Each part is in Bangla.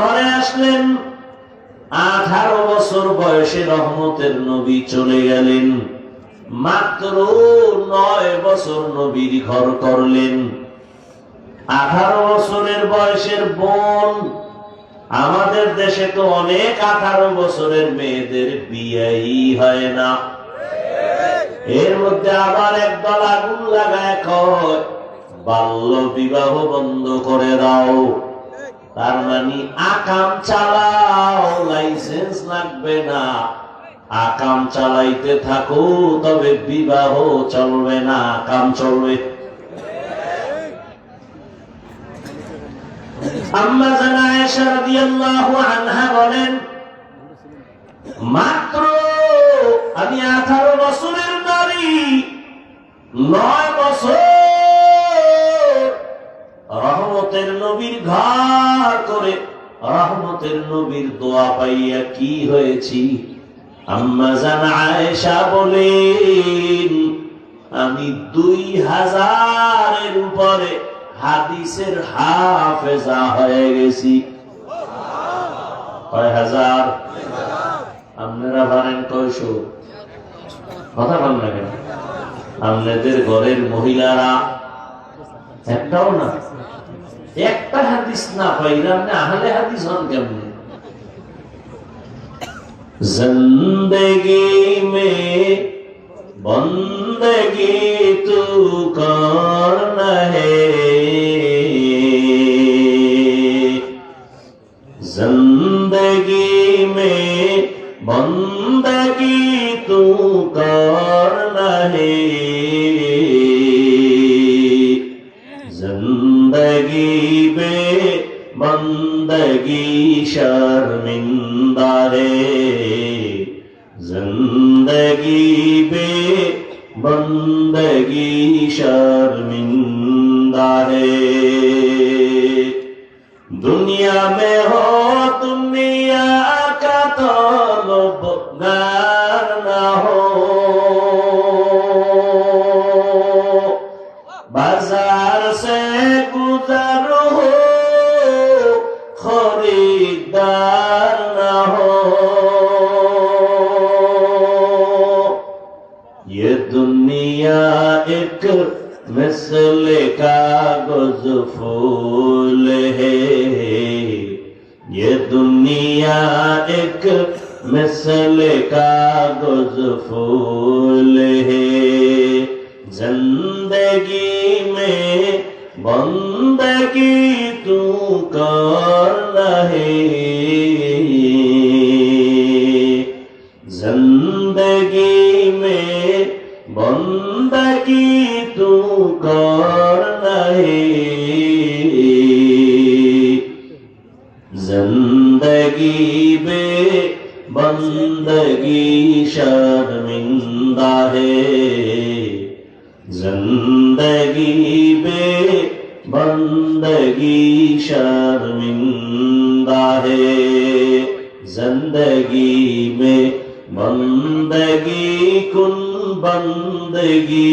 ঘরে আসলেন। আঠারো বছর বয়সে রহমতের নবী চলে গেলেন। মাত্র নয় বছর নবীর ঘর করলেন। আঠারো বছরের বয়সের বোন। আমাদের দেশে তো অনেক আঠারো বছরের মেয়েদের বিয়েই হয় না। এর মধ্যে আবার একদল আগুন লাগায় কয়, বাল্য বিবাহ বন্ধ করে দাও। তার মানে আকাম চালাও, লাইসেন্স লাগবে না। আকাম চালাইতে থাকো, তবে বিবাহ চলবে না। আকাম চলবে। মাত্র আমি আঠারো বছরের নারী, নয় বছর রহমতের নবীর ঘর করে রহমতের নবীর দোয়া পাইয়া কি হয়েছি? আম্মা জান আয়েশা বলেন, আমি দুই হাজারের উপরে হাদিসের হাফেজা হয়ে গেছি। কয় হাজার? আপনারা পারেন কয়শো? কথা বল না কেন? আপনাদের ঘরের মহিলারা একটাও না? একটা হাদিস না পাইলে আপনি আহলে হাদিস হন কেমনে? জিন্দগি মে বন্দগি তু কর হে জিন্দগি মে বন্দগি তু কর হে بازار سے گزر ہو خریدار نہ ہو۔ یہ دنیا ایک مثل کا گز فول ہے۔ یہ دنیا ایک مثل کا گز فول ہے۔ ज़िंदगी में बंदगी तू कर रहे کن بندگی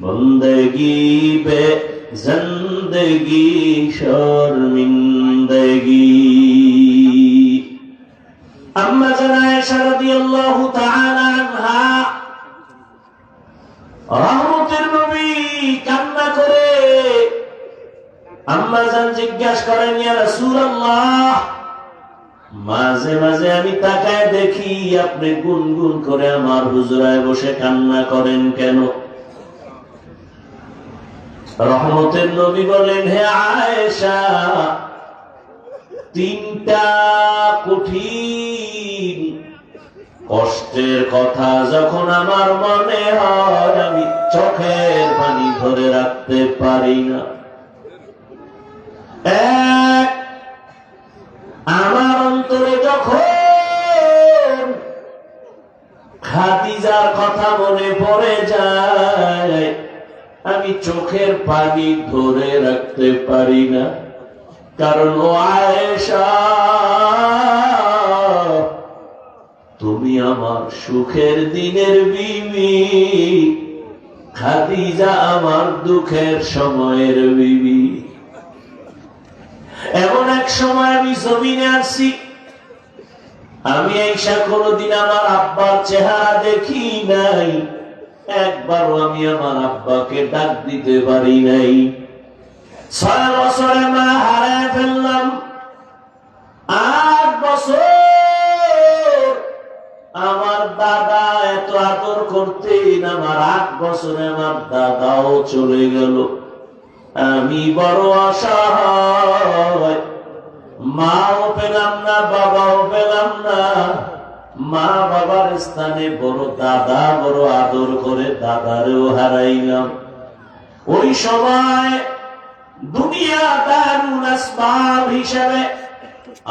بندگی بے زندگی شرمندگی اما جنائشہ رضی اللہ تعالی عنہ رحمتر نبی کمنا کرے اما جن جگیش کریں یا رسول اللہ মাঝে মাঝে আমি তাকায় দেখি আপনি গুনগুন করে আমার হুজুরায় বসে কান্না করেন কেন? রহমতের নবী বলেন, হে আয়েশা, তিনটা কঠিন কষ্টের কথা যখন আমার মনে হয়, আমি চোখের পানি ধরে রাখতে পারি না। আমার অন্তরে যখন খাদিজার কথা মনে পড়ে যায়, আমি চোখের পানি ধরে রাখতে পারি না। কারণ ও তুমি আমার সুখের দিনের বিবি। খাদিজা আমার দুঃখের সময়ের বিবি। এমন এক সময় আমি জমিনে আসছি আমি এইসা কোনদিন আমার আব্বার চেহারা দেখি নাই। একবারও আমি আমার আব্বাকে ডাক দিতে পারি নাই। ছয় বছরে মা হারায় ফেললাম। আট বছর আমার দাদা এত আদর করতেন, আমার আট বছরে আমার দাদাও চলে গেল। আমি বড় অসহায় মাও পেলাম না, বাবাও পেলাম না। মা বাবার স্থানে বড় দাদা, বড় আদর করে দাদারেও হারাইলাম। ওই সময় দুনিয়া দারুল আসবাব হিসাবে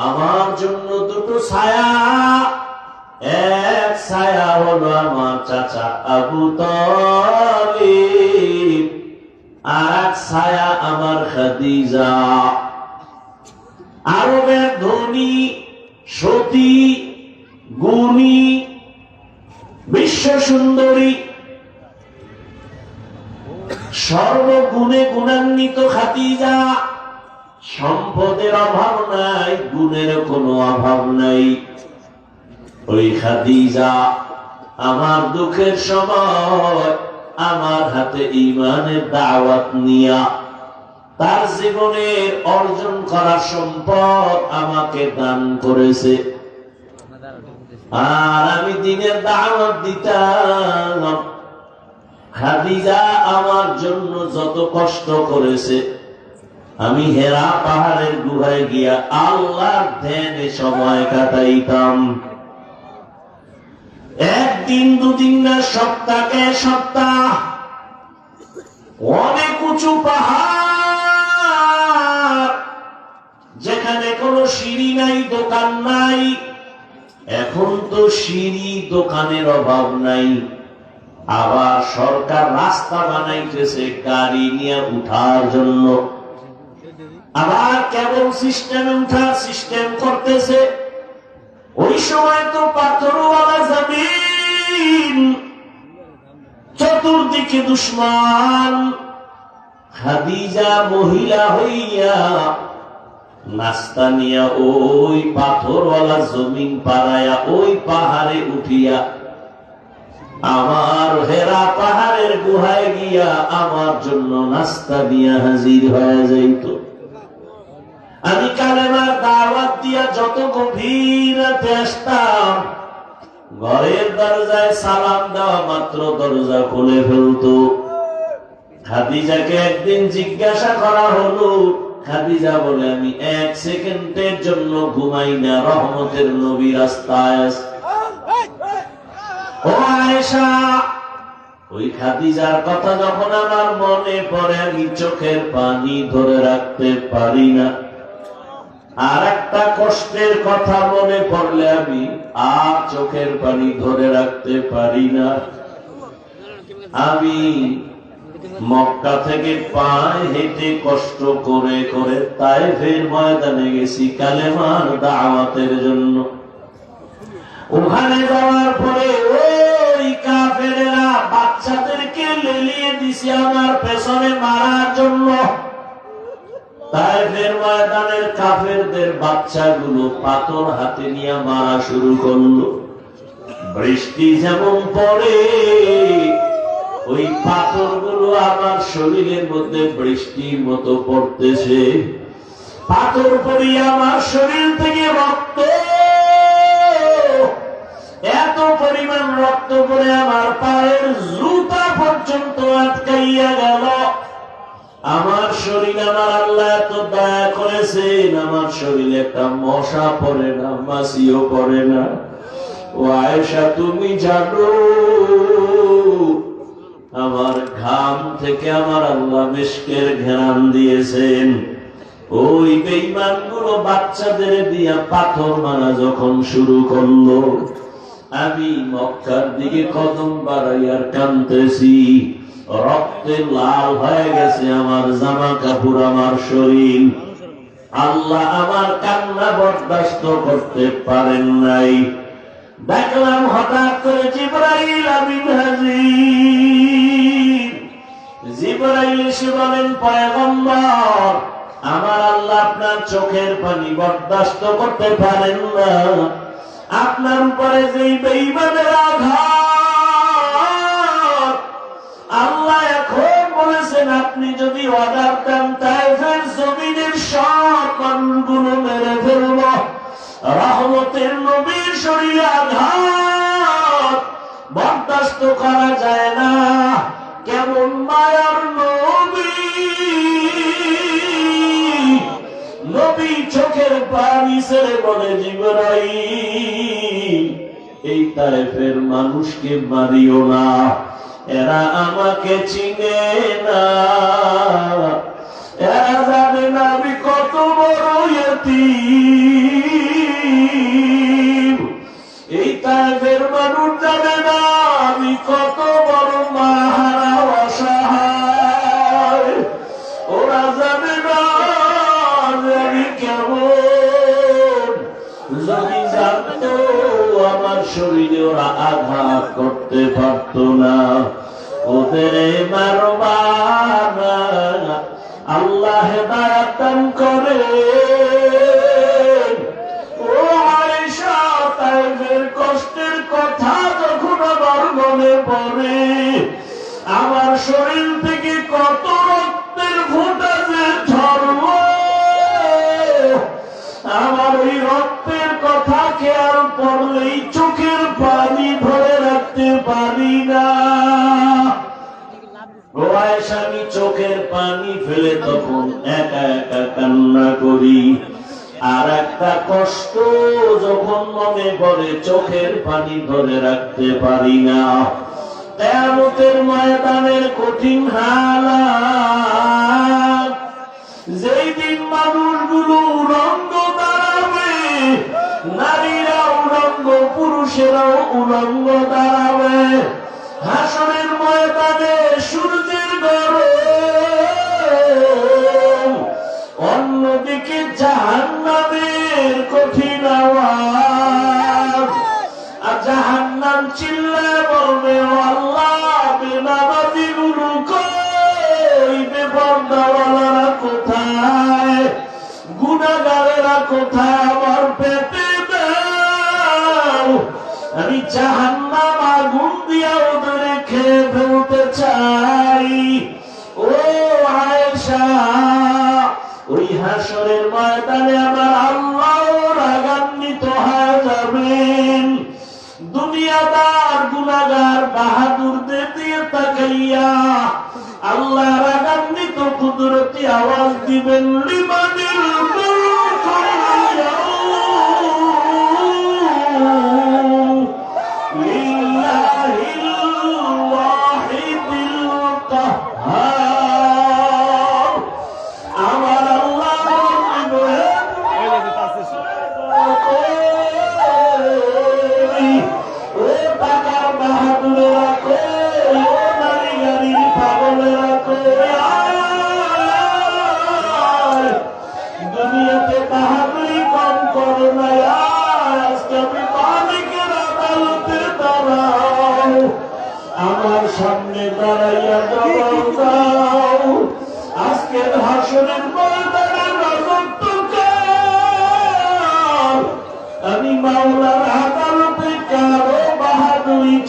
আমার জন্য দুটো ছায়া। এক ছায়া হলো আমার চাচা আবু তালিব। আর এক ছায়া আরবের ধনী, সতী, গুণী বিশ্ব সুন্দরী সর্বগুণে গুণান্বিত খাতিজা সম্পদের অভাব নাই, গুণের কোনো অভাব নাই। ওই খাদিজা আমার দুঃখের সময় আমার হাতে ইমানের দাওয়াত নিয়া তার জীবনের অর্জন করা সম্পদ আমাকে দান করেছে। আর আমি দিনের দাওয়াত দিতাম। খাদিজা আমার জন্য যত কষ্ট করেছে, আমি হেরা পাহাড়ের গুহায় গিয়া আল্লাহর ধ্যানে সময় কাটাইতাম। একদিন দুদিন না সপ্তাহে সপ্তাহ। অনেক উঁচু পাহাড়। যেখানে কোনো সিঁড়ি নাই, দোকান নাই। এখন তো সিঁড়ি দোকানের অভাব নাই। আবার সরকার রাস্তা বানাইতেছে গাড়ি নিয়ে উঠার জন্য। আবার কেবল সিস্টেম উঠার সিস্টেম করতেছে। ওই সময় তো পাথরওয়ালা চতুর্দিকে দুশ্মন। খাদিজা মহিলা হইয়া নাস্তা নিয়া ওই পাথরওয়ালা জমিন পাড়ায়া ওই পাহাড়ে উঠিয়া আমার হেরা পাহাড়ের গুহায় গিয়া আমার জন্য নাস্তা দিয়া হাজির হয়ে যাইত। আমি কালেমার দাওয়াত দিয়া যত গভীর রাতে আসতাম ঘরের দরজায় সালাম দেওয়া মাত্র দরজা খুলে ফেলতো। খাদিজাকে একদিন জিজ্ঞাসা করা হলো, খাদিজা বলে, আমি এক সেকেন্ডের জন্য ঘুমাই না, রহমতের নবী রাস্তায় কথা যখন আমার মনে পড়ে, আমি চোখের পানি ধরে রাখতে পারি না। আর একটা কষ্টের কথা মনে পড়লে আমি আর চোখের পানি ধরে রাখতে পারি না। আমি মক্কা থেকে পায়ে হেঁটে কষ্ট করে করে তাই ফের ময়দানে গেছি কালেমার দাওয়াতের জন্য। ওখানে যাওয়ার পরে ওই কাফেরেরা বাচ্চাদেরকে লেলিয়ে দিছে আমার পেছনে মারার জন্য। ময়দানের কাফেরদের বাচ্চাগুলো পাথর হাতে নিয়ে মারা শুরু করল। বৃষ্টি যেমন পড়ে, ওই পাথরগুলো আমার শরীরের মধ্যে বৃষ্টির মতো পড়তেছে। পাথর পড়ি আমার শরীর থেকে রক্ত। এত পরিমাণ রক্ত পড়ে আমার পায়ের জুতা পর্যন্ত আটকাইয়া গেল। শরীর আমার আল্লাহ এত দয়া করেছেন, আমার শরীরে একটা মশা পড়ে না মাসিও পড়ে না। ও আয়েশা, তুমি জানো, আমার ঘাম থেকে আমার আল্লাহ মেশকের ঘেরান দিয়েছেন। ওই বেইমানগুলো বাচ্চাদের দিয়া পাথর মারা যখন শুরু করল, আমি মক্কার দিকে কদম বাড়াইয়ার কানতেছি। রক্তে লাল হয়ে গেছে আমার জামা কাপড় আমার শরীর। আল্লাহ আমার কান্না বরদাস্ত করতে পারেন নাই। দেখলাম হঠাৎ করে জিব্রাইল আমিন হাজির। জিব্রাইল এসে বলেন, পয়গম্বর, আমার আল্লাহ আপনার চোখের পানি বরদাস্ত করতে পারেন না। আপনার উপরে যেই বেইমানের আঘাত আল্লাহ এখন বলেছেন, আপনি যদি অর্ডার দেন, তাইফের জমিনের সব মেরে ফেলব। রহমতের নবীর শরীরে আঘাত বরদাস্ত করা যায় না। কেমন মায়ার নবী? নবী চোখের পানি ছেড়ে বলে জীবরাই এই তাইফের মানুষকে মারিও না। এরা আমাকে চিনে না। এরা জানে না আমি কত বড় এই তাদের মানুষ জানে ওরা আঘাত করতে পারত না। ওদের বারবার আল্লাহ দান করে। তখন একা একা কান্না করি। আর একটা কষ্ট যখন মনে পড়ে, চোখের পানি ধরে রাখতে পারি না। কেয়ামতের ময়দানের কঠিন হালাত, যেই দিন মানুষগুলো উলঙ্গ দাঁড়াবে, নারীরা উলঙ্গ, পুরুষেরাও উলঙ্গ দাঁড়াবে। হাসনের ময়দানে সূর্যের গরম অন্যদিকে জাহান্নামের কঠিন আওয়াজ। আর জাহান্নাম চিল্লায় বলবে, আল্লাহ বেনামাজি গুরু কই? বেপর্দাওয়ালারা কোথায়? গুনাগারেরা কোথায়? আমার পেটে আমি জাহান্নাম আগুন দিয়া ওদের খেয়ে ফেলতে হাসরের ময়দানে আমার আল্লাহ রাগান্বিত হয়ে যাবেন। দুনিয়াদার গুনাগার বাহাদুরদের দিয়ে তাকাইয়া আল্লাহ রাগান্বিত কুদরতি আওয়াজ দিবেন। লিমানিল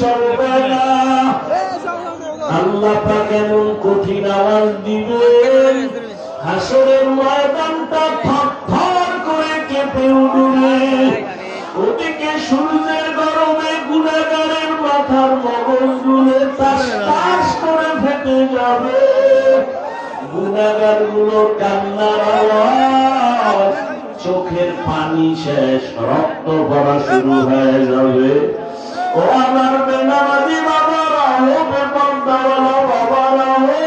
চলবে না। আল্লাহ পাক কঠিন আওয়াজ দিবেন হাসরের ময়দানটা থর করে কেঁপে উঠবে। ওদিকে সূর্যের গরমে গুণাগারের মাথার মগজগুলো তাস তাস করে ফেটে যাবে। গুণাগারগুলো কান্নার আওয়াজ, চোখের পানি শেষ, রক্ত পড়া শুরু হয়ে যাবে। ও আমার বেনামাজি বাবারা ও বেপরদাওয়ালা বাবারা ও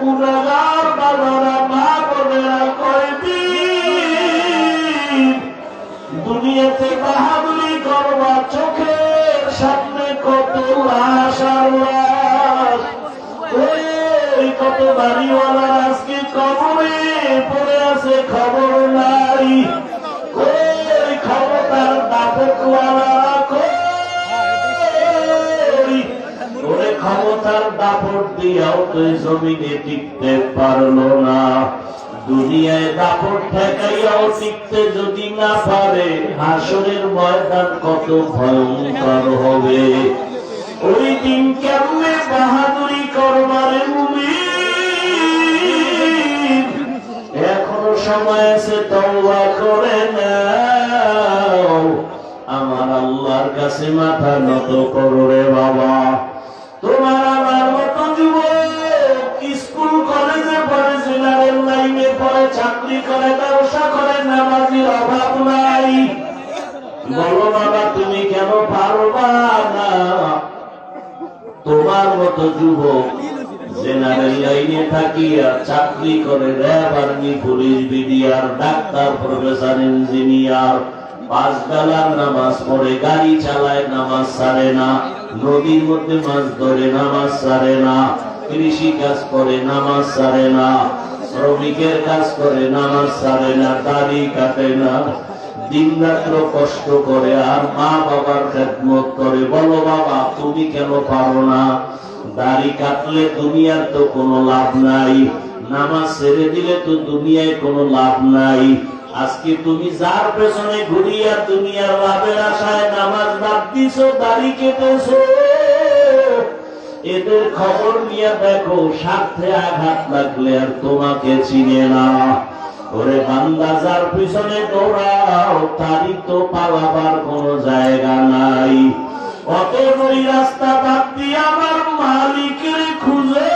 গুণাগার বাবারা মা বোনেরা কয়দিন দুনিয়াতে বাহাদুরি করবা চোখের সামনে কত ওই কত বাড়িওয়ালা আজকে কবরে পড়ে আছে, খবর নাই। ক্ষমতার দাপট দিয়াও তো জমিনে টিকতে পারল না। দুনিয়ায় দাপট ঠেকাইয়াও টিকতে যদি না পারে, হাসরের ময়দান কত ভয়ঙ্কর হবে। ওই দিন কেমনে বাহাদুরি করবারে এখনও সময় আছে, তওবা করে নাও। আমার আল্লাহর কাছে মাথা নত করো রে বাবা। পড়ে, চাকরি করে, ব্যবসা করে, নামাজির অভাব নাই। বলো, বাবা, তুমি কেন পারবা না? তোমার মতো যুবক গাড়ি চালায়, নামাজ সারে না। নদীর মধ্যে মাছ ধরে, নামাজ সারে না। কৃষি কাজ করে, নামাজ সারে না। শ্রমিকের কাজ করে নামাজ সারে না, দাড়ি কাটে না। দিন রাত্র কষ্ট করে আর মা বাবার খেদমত করে। বলো বাবা, তুমি কেন পারো না? দাড়ি কাটলে দুনিয়ার তো কোনো লাভ নাই। নামাজ ছেড়ে দিলে তো দুনিয়ায় কোনো লাভ নাই। আজকে তুমি যার পেছনে ঘুরিয়া দুনিয়ার লাভের আশায় নামাজ বাদ দিছো, দাড়ি কেটেছো। এদের খবর নিয়ে দেখো, স্বার্থে আঘাত লাগলে আর তোমাকে চিনে না। ওরে বান্দা, যার পিছনে দৌড়াও, তারই তো পালাবার কোনো জায়গা নাই। অতএব ওই রাস্তা বাদ দিয়ে আমার মালিকের খুঁজে।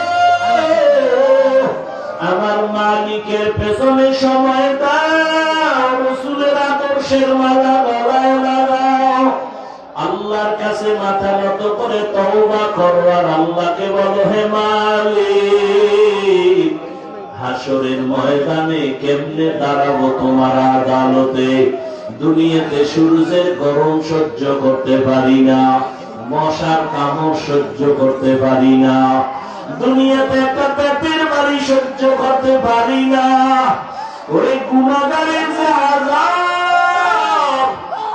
আমার মালিকের পেছনে সময় দাও, রসুলের আদর্শের মালা গলায় কাছে মাথা নত করে তওবা করো আর আল্লাহকে বলো, হে মালিক হাসরের ময়দানে কেমনে দাঁড়াবো তোমার আদালতে? দুনিয়াতে সূর্যের গরম সহ্য করতে পারি না, মশার কামড় সহ্য করতে পারি না, দুনিয়াতে একটা পেটের বাড়ি সহ্য করতে পারি না, ওই গুণাগারের যে আজাব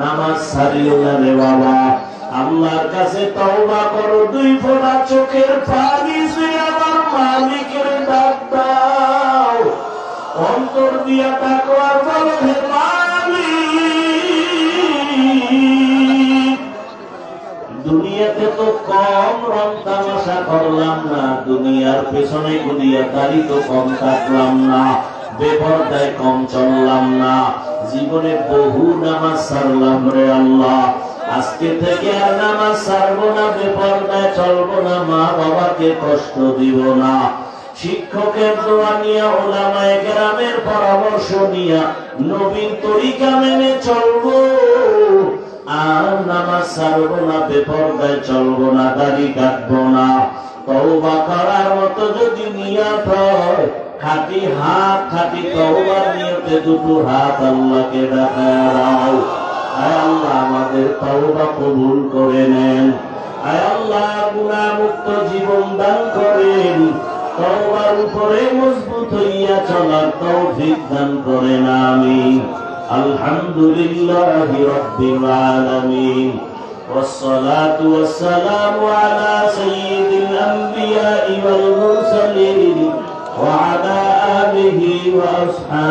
নামাজ ছাড়িও না রে বাবা। আল্লাহর কাছে তওবা করো, দুই ফোঁটা চোখের পানি সে আমার মালিকের ডাক দাও। অন্তর দিয়া তাকো আর বলো, হে দুনিয়াতে তো কম রং তামাশা করলাম না, দুনিয়ার পেছনে ঘুরিয়া দাড়ি তো কম কাটলাম না, বেপরদায় কম চললাম না। জীবনে বহু নামাজ সারলাম রে আল্লাহ। আজকে থেকে আর নামাজ সারবো না, বেপরদায় চলবো না মা বাবাকে কষ্ট দিব না। শিক্ষকের দোয়া নিয়ে, ওলামায়ে গ্রামের পরামর্শ নিয়া নবীন তরিকা মেনে চলবো। আর নামাজ সারবো না, বেপরদায় চলবো না, দাড়ি কাটবো না। তওবা করার মতো যদি নিয়ত হয় খাটি হাত খাটি তওবার নিয়তে দুটো হাত আল্লাহকে দেখায় দাও আয় আল্লাহ আমাদের তওবা কবুল করে নেন আয় আল্লাহ গুনাহ মুক্ত জীবন দান করেন তওবার উপরে মজবুত হইয়া চলার তৌফিক দান করেন আমিন الحمد لله رب العالمين والصلاة والسلام على سيد الأنبياء والمرسلين وعلى آله وأصحابه